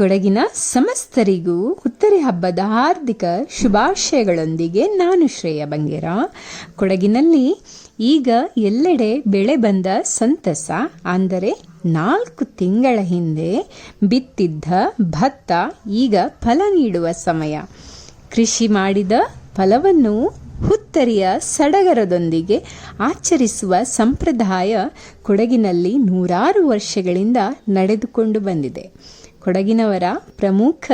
ಕೊಡಗಿನ ಸಮಸ್ತರಿಗೂ ಹುತ್ತರಿ ಹಬ್ಬದ ಹಾರ್ದಿಕ ಶುಭಾಶಯಗಳೊಂದಿಗೆ ನಾನು ಶ್ರೇಯ ಬಂಗೇರ. ಕೊಡಗಿನಲ್ಲಿ ಈಗ ಎಲ್ಲೆಡೆ ಬೆಳೆ ಬಂದ ಸಂತಸ, ಅಂದರೆ ನಾಲ್ಕು ತಿಂಗಳ ಹಿಂದೆ ಬಿತ್ತಿದ್ದ ಭತ್ತ ಈಗ ಫಲ ನೀಡುವ ಸಮಯ. ಕೃಷಿ ಮಾಡಿದ ಫಲವನ್ನು ಹುತ್ತರಿಯ ಸಡಗರದೊಂದಿಗೆ ಆಚರಿಸುವ ಸಂಪ್ರದಾಯ ಕೊಡಗಿನಲ್ಲಿ ನೂರಾರು ವರ್ಷಗಳಿಂದ ನಡೆದುಕೊಂಡು ಬಂದಿದೆ. ಕೊಡಗಿನವರ ಪ್ರಮುಖ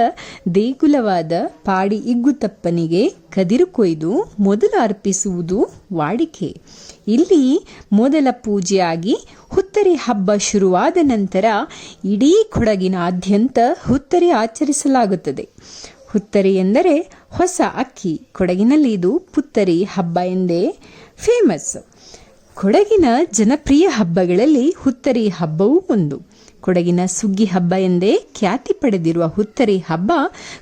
ದೇಗುಲವಾದ ಪಾಡಿ ಇಗ್ಗುತಪ್ಪನಿಗೆ ಕದಿರು ಕೊಯ್ದು ಮೊದಲು ಅರ್ಪಿಸುವುದು ವಾಡಿಕೆ. ಇಲ್ಲಿ ಮೊದಲ ಪೂಜೆಯಾಗಿ ಹುತ್ತರಿ ಹಬ್ಬ ಶುರುವಾದ ನಂತರ ಇಡೀ ಕೊಡಗಿನಾದ್ಯಂತ ಹುತ್ತರಿ ಆಚರಿಸಲಾಗುತ್ತದೆ. ಹುತ್ತರಿ ಎಂದರೆ ಹೊಸ ಅಕ್ಕಿ. ಕೊಡಗಿನಲ್ಲಿ ಇದು ಪುತ್ತರಿ ಹಬ್ಬ ಎಂದೇ ಫೇಮಸ್ ಕೊಡಗಿನ ಜನಪ್ರಿಯ ಹಬ್ಬಗಳಲ್ಲಿ ಹುತ್ತರಿ ಹಬ್ಬವೂ ಒಂದು. ಕೊಡಗಿನ ಸುಗ್ಗಿ ಹಬ್ಬ ಎಂದೇ ಖ್ಯಾತಿ ಪಡೆದಿರುವ ಹುತ್ತರಿ ಹಬ್ಬ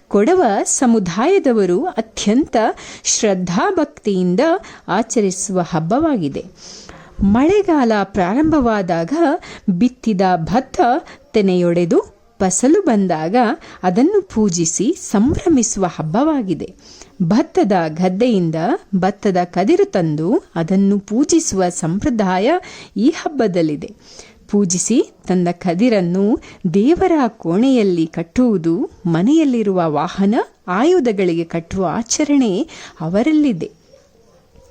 ಕೊಡವ ಸಮುದಾಯದವರು ಅತ್ಯಂತ ಶ್ರದ್ಧಾಭಕ್ತಿಯಿಂದ ಆಚರಿಸುವ ಹಬ್ಬವಾಗಿದೆ. ಮಳೆಗಾಲ ಪ್ರಾರಂಭವಾದಾಗ ಬಿತ್ತಿದ ಭತ್ತ ತೆನೆಯೊಡೆದು ಫಸಲು ಬಂದಾಗ ಅದನ್ನು ಪೂಜಿಸಿ ಸಂಭ್ರಮಿಸುವ ಹಬ್ಬವಾಗಿದೆ. ಭತ್ತದ ಗದ್ದೆಯಿಂದ ಭತ್ತದ ಕದಿರು ತಂದು ಅದನ್ನು ಪೂಜಿಸುವ ಸಂಪ್ರದಾಯ ಈ ಹಬ್ಬದಲ್ಲಿದೆ. ಪೂಜಿಸಿ ತನ್ನ ಕದಿರನ್ನು ದೇವರ ಕೋಣೆಯಲ್ಲಿ ಕಟ್ಟುವುದು ಮನೆಯಲ್ಲಿರುವ ವಾಹನ ಆಯುಧಗಳಿಗೆ ಕಟ್ಟುವ ಆಚರಣೆ ಅವರಲ್ಲಿದೆ.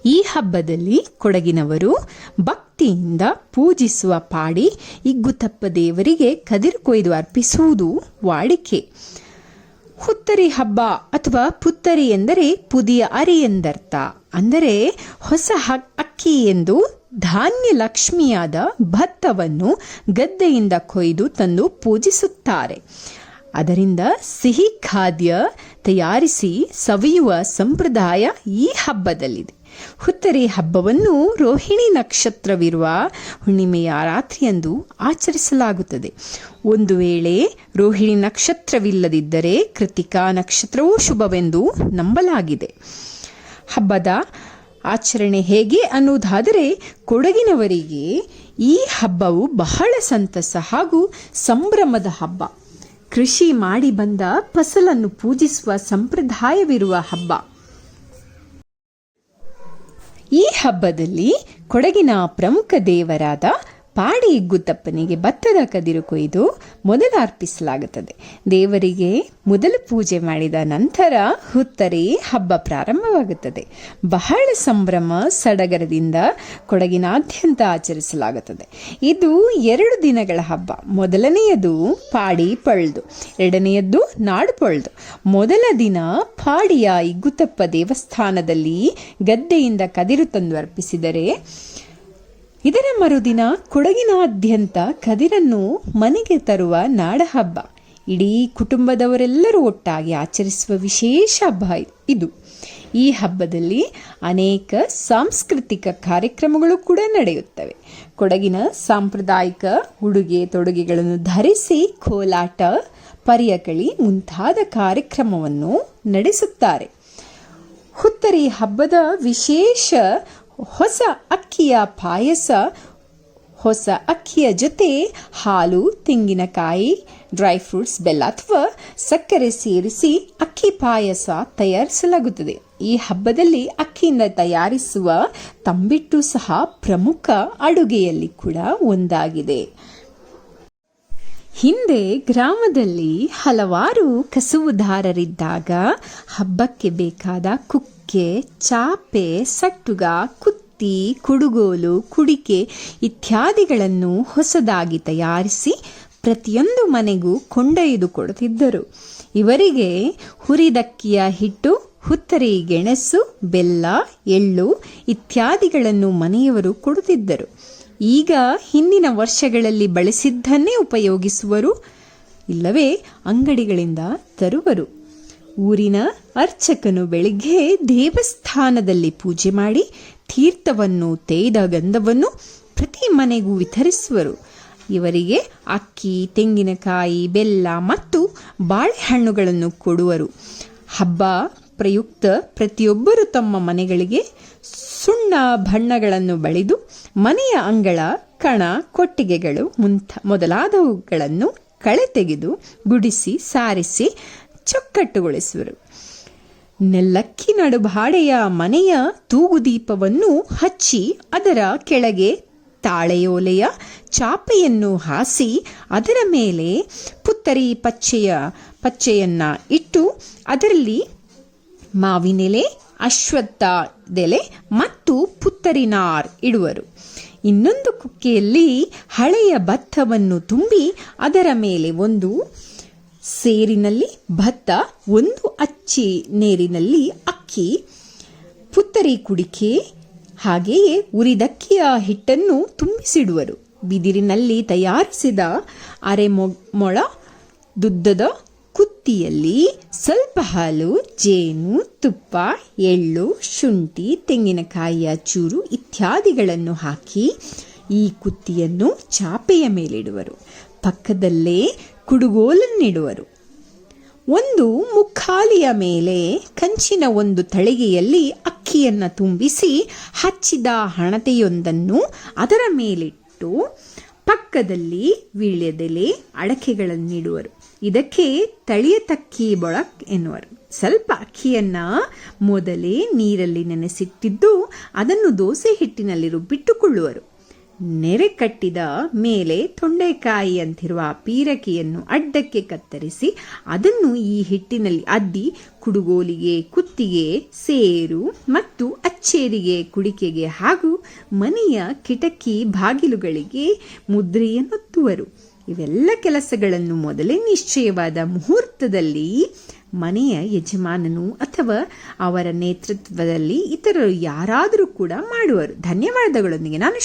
ಈ ಹಬ್ಬದಲ್ಲಿ ಕೊಡಗಿನವರು ಭಕ್ತಿಯಿಂದ ಪೂಜಿಸುವ ಪಾಡಿ ಇಗ್ಗುತಪ್ಪ ದೇವರಿಗೆ ಕದಿರು ಕೊಯ್ದು ಅರ್ಪಿಸುವುದು ವಾಡಿಕೆ. ಹುತ್ತರಿ ಹಬ್ಬ ಅಥವಾ ಪುತ್ತರಿ ಎಂದರೆ ಪುದಿಯ ಅರಿ ಎಂದರ್ಥ. ಅಂದರೆ ಹೊಸ ಅಕ್ಕಿ ಎಂದು ಧಾನ್ಯ ಲಕ್ಷ್ಮಿಯಾದ ಭತ್ತವನ್ನು ಗದ್ದೆಯಿಂದ ಕೊಯ್ದು ತಂದು ಪೂಜಿಸುತ್ತಾರೆ. ಅದರಿಂದ ಸಿಹಿ ಖಾದ್ಯ ತಯಾರಿಸಿ ಸವಿಯುವ ಸಂಪ್ರದಾಯ ಈ ಹಬ್ಬದಲ್ಲಿದೆ. ಹುತ್ತರಿ ಹಬ್ಬವನ್ನು ರೋಹಿಣಿ ನಕ್ಷತ್ರವಿರುವ ಹುಣ್ಣಿಮೆಯ ರಾತ್ರಿಯಂದು ಆಚರಿಸಲಾಗುತ್ತದೆ. ಒಂದು ವೇಳೆ ರೋಹಿಣಿ ನಕ್ಷತ್ರವಿಲ್ಲದಿದ್ದರೆ ಕೃತಿಕಾ ನಕ್ಷತ್ರವೂ ಶುಭವೆಂದು ನಂಬಲಾಗಿದೆ. ಹಬ್ಬದ ಆಚರಣೆ ಹೇಗೆ ಅನ್ನುವುದಾದರೆ ಕೊಡಗಿನವರಿಗೆ ಈ ಹಬ್ಬವು ಬಹಳ ಸಂತಸ ಹಾಗೂ ಸಂಭ್ರಮದ ಹಬ್ಬ. ಕೃಷಿ ಮಾಡಿ ಬಂದ ಫಸಲನ್ನು ಪೂಜಿಸುವ ಸಂಪ್ರದಾಯವಿರುವ ಹಬ್ಬ. ಈ ಹಬ್ಬದಲ್ಲಿ ಕೊಡಗಿನ ಪ್ರಮುಖ ದೇವರಾದ ಪಾಡಿ ಗುತ್ತಪ್ಪನಿಗೆ ಭತ್ತದ ಕದಿರು ಕೊಯ್ದು ಮೊದಲು ಅರ್ಪಿಸಲಾಗುತ್ತದೆ. ದೇವರಿಗೆ ಮೊದಲು ಪೂಜೆ ಮಾಡಿದ ನಂತರ ಹುತ್ತರಿ ಹಬ್ಬ ಪ್ರಾರಂಭವಾಗುತ್ತದೆ. ಬಹಳ ಸಂಭ್ರಮ ಸಡಗರದಿಂದ ಕೊಡಗಿನಾದ್ಯಂತ ಆಚರಿಸಲಾಗುತ್ತದೆ. ಇದು ಎರಡು ದಿನಗಳ ಹಬ್ಬ. ಮೊದಲನೆಯದು ಪಾಡಿ ಪಳ್ದು, ಎರಡನೆಯದ್ದು ನಾಡು ಪಳ್ದು. ಮೊದಲ ದಿನ ಪಾಡಿಯ ಇಗ್ಗುತ್ತಪ್ಪ ದೇವಸ್ಥಾನದಲ್ಲಿ ಗದ್ದೆಯಿಂದ ಕದಿರು ತಂದು ಅರ್ಪಿಸಿದರೆ ಇದರ ಮರುದಿನ ಕೊಡಗಿನಾದ್ಯಂತ ಕದಿರನ್ನು ಮನೆಗೆ ತರುವ ನಾಡಹಬ್ಬ. ಇಡೀ ಕುಟುಂಬದವರೆಲ್ಲರೂ ಒಟ್ಟಾಗಿ ಆಚರಿಸುವ ವಿಶೇಷ ಹಬ್ಬ ಇದು. ಈ ಹಬ್ಬದಲ್ಲಿ ಅನೇಕ ಸಾಂಸ್ಕೃತಿಕ ಕಾರ್ಯಕ್ರಮಗಳು ಕೂಡ ನಡೆಯುತ್ತವೆ. ಕೊಡಗಿನ ಸಾಂಪ್ರದಾಯಿಕ ಉಡುಗೆ ತೊಡುಗೆಗಳನ್ನು ಧರಿಸಿ ಕೋಲಾಟ, ಪರಿಯಕಳಿ ಮುಂತಾದ ಕಾರ್ಯಕ್ರಮವನ್ನು ನಡೆಸುತ್ತಾರೆ. ಹುತ್ತರಿ ಹಬ್ಬದ ವಿಶೇಷ ಹೊಸ ಅಕ್ಕಿಯ ಪಾಯಸ, ಹೊಸ ಅಕ್ಕಿಯ ಜೊತೆ ಹಾಲು, ತೆಂಗಿನಕಾಯಿ, ಡ್ರೈ ಫ್ರೂಟ್ಸ್, ಬೆಲ್ಲ ಅಥವಾ ಸಕ್ಕರೆ ಸೇರಿಸಿ ಅಕ್ಕಿ ಪಾಯಸ ತಯಾರಿಸಲಾಗುತ್ತದೆ. ಈ ಹಬ್ಬದಲ್ಲಿ ಅಕ್ಕಿಯಿಂದ ತಯಾರಿಸುವ ತಂಬಿಟ್ಟು ಸಹ ಪ್ರಮುಖ ಅಡುಗೆಯಲ್ಲಿ ಕೂಡ ಒಂದಾಗಿದೆ. ಹಿಂದೆ ಗ್ರಾಮದಲ್ಲಿ ಹಲವಾರು ಕಸುವುದಾರರಿದ್ದಾಗ ಹಬ್ಬಕ್ಕೆ ಬೇಕಾದ ಕುಕ್ಕೆ ಚಾಪೆ, ಸಟ್ಟುಗ, ಕುತ್ತಿ, ಕುಡುಗೋಲು, ಕುಡಿಕೆ ಇತ್ಯಾದಿಗಳನ್ನು ಹೊಸದಾಗಿ ತಯಾರಿಸಿ ಪ್ರತಿಯೊಂದು ಮನೆಗೂ ಕೊಂಡೊಯ್ದು ಕೊಡುತ್ತಿದ್ದರು. ಇವರಿಗೆ ಹುರಿದಕ್ಕಿಯ ಹಿಟ್ಟು, ಹುತ್ತರಿ ಗೆಣಸು, ಬೆಲ್ಲ, ಎಳ್ಳು ಇತ್ಯಾದಿಗಳನ್ನು ಮನೆಯವರು ಕೊಡುತ್ತಿದ್ದರು. ಈಗ ಹಿಂದಿನ ವರ್ಷಗಳಲ್ಲಿ ಬಳಸಿದ್ದನ್ನೇ ಉಪಯೋಗಿಸುವರು, ಇಲ್ಲವೇ ಅಂಗಡಿಗಳಿಂದ ತರುವರು. ಊರಿನ ಅರ್ಚಕನು ಬೆಳಿಗ್ಗೆ ದೇವಸ್ಥಾನದಲ್ಲಿ ಪೂಜೆ ಮಾಡಿ ತೀರ್ಥವನ್ನು ತೇಯ್ದ ಗಂಧವನ್ನು ಪ್ರತಿ ಮನೆಗೂ ವಿತರಿಸುವರು. ಇವರಿಗೆ ಅಕ್ಕಿ, ತೆಂಗಿನಕಾಯಿ, ಬೆಲ್ಲ ಮತ್ತು ಬಾಳೆಹಣ್ಣುಗಳನ್ನು ಕೊಡುವರು. ಹಬ್ಬ ಪ್ರಯುಕ್ತ ಪ್ರತಿಯೊಬ್ಬರು ತಮ್ಮ ಮನೆಗಳಿಗೆ ಸುಣ್ಣ ಬಣ್ಣಗಳನ್ನು ಬಳಿದು ಮನೆಯ ಅಂಗಳ, ಕಣ, ಕೊಟ್ಟಿಗೆಗಳು ಮುಂತ ಮೊದಲಾದವುಗಳನ್ನು ಕಳೆ ತೆಗೆದು ಗುಡಿಸಿ ಸಾರಿಸಿ ಚೊಕ್ಕಟ್ಟುಗೊಳಿಸುವರು. ನೆಲ್ಲಕ್ಕಿ ನಡುಬಾಡೆಯ ಮನೆಯ ತೂಗುದೀಪವನ್ನು ಹಚ್ಚಿ ಅದರ ಕೆಳಗೆ ತಾಳೆಯೋಲೆಯ ಚಾಪೆಯನ್ನು ಹಾಸಿ ಅದರ ಮೇಲೆ ಪುತ್ತರಿ ಪಚ್ಚೆಯ ಪಚ್ಚೆಯನ್ನು ಇಟ್ಟು ಅದರಲ್ಲಿ ಮಾವಿನೆಲೆ ಅಶ್ವತ್ಥದೆಲೆ ಮತ್ತು ಪುತ್ತರಿನಾರ್ ಇಡುವರು. ಇನ್ನೊಂದು ಕುಕ್ಕೆಯಲ್ಲಿ ಹಳೆಯ ಭತ್ತವನ್ನು ತುಂಬಿ ಅದರ ಮೇಲೆ ಒಂದು ಸೇರಿನಲ್ಲಿ ಭತ್ತ, ಒಂದು ಅಚ್ಚಿ ನೀರಿನಲ್ಲಿ ಅಕ್ಕಿ, ಪುತ್ತರಿ ಕುಡಿಕೆ, ಹಾಗೆಯೇ ಉರಿದಕ್ಕಿಯ ಹಿಟ್ಟನ್ನು ತುಂಬಿಸಿಡುವರು. ಬಿದಿರಿನಲ್ಲಿ ತಯಾರಿಸಿದ ಅರೆ ಮೊಳ ದುದ್ದದ ಕುತ್ತಿಯಲ್ಲಿ ಸ್ವಲ್ಪ ಹಾಲು, ಜೇನು, ತುಪ್ಪ, ಎಳ್ಳು, ಶುಂಠಿ, ತೆಂಗಿನಕಾಯಿಯ ಚೂರು ಇತ್ಯಾದಿಗಳನ್ನು ಹಾಕಿ ಈ ಕುತ್ತಿಯನ್ನು ಚಾಪೆಯ ಮೇಲಿಡುವರು. ಪಕ್ಕದಲ್ಲೇ ಕುಡುಗೋಲನ್ನಿಡುವರು. ಒಂದು ಮುಖಾಲಿಯ ಮೇಲೆ ಕಂಚಿನ ಒಂದು ತಳಿಗೆಯಲ್ಲಿ ಅಕ್ಕಿಯನ್ನು ತುಂಬಿಸಿ ಹಚ್ಚಿದ ಹಣತೆಯೊಂದನ್ನು ಅದರ ಮೇಲಿಟ್ಟು ಪಕ್ಕದಲ್ಲಿ ವೀಳ್ಯದೆಲೆ ಅಡಕೆಗಳನ್ನಿಡುವರು. ಇದಕ್ಕೆ ತಳಿಯ ತಕ್ಕಿ ಬೊಳಕ್ ಎನ್ನುವರು. ಸ್ವಲ್ಪ ಅಕ್ಕಿಯನ್ನು ಮೊದಲೇ ನೀರಲ್ಲಿ ನೆನೆಸಿಟ್ಟಿದ್ದು ಅದನ್ನು ದೋಸೆ ಹಿಟ್ಟಿನಲ್ಲಿ ರುಬ್ಬಿಟ್ಟುಕೊಳ್ಳುವರು. ನೆರೆ ಕಟ್ಟಿದ ಮೇಲೆ ತೊಂಡೆಕಾಯಿ ಅಂತಿರುವ ಪೀರಕಿಯನ್ನು ಅಡ್ಡಕ್ಕೆ ಕತ್ತರಿಸಿ ಅದನ್ನು ಈ ಹಿಟ್ಟಿನಲ್ಲಿ ಅದ್ದಿ ಕುಡುಗೋಲಿಗೆ, ಕುತ್ತಿಗೆ ಸೇರು ಮತ್ತು ಅಚ್ಚೇರಿಗೆ, ಕುಡಿಕೆಗೆ ಹಾಗೂ ಮನೆಯ ಕಿಟಕಿ ಬಾಗಿಲುಗಳಿಗೆ ಮುದ್ರೆಯನ್ನೊತ್ತುವರು. ಇವೆಲ್ಲ ಕೆಲಸಗಳನ್ನು ಮೊದಲೇ ನಿಶ್ಚಯವಾದ ಮುಹೂರ್ತದಲ್ಲಿ ಮನೆಯ ಯಜಮಾನನು ಅಥವಾ ಅವರ ನೇತೃತ್ವದಲ್ಲಿ ಇತರರು ಯಾರಾದರೂ ಕೂಡ ಮಾಡುವರು. ಧನ್ಯವಾದಗಳೊಂದಿಗೆ ನಾನು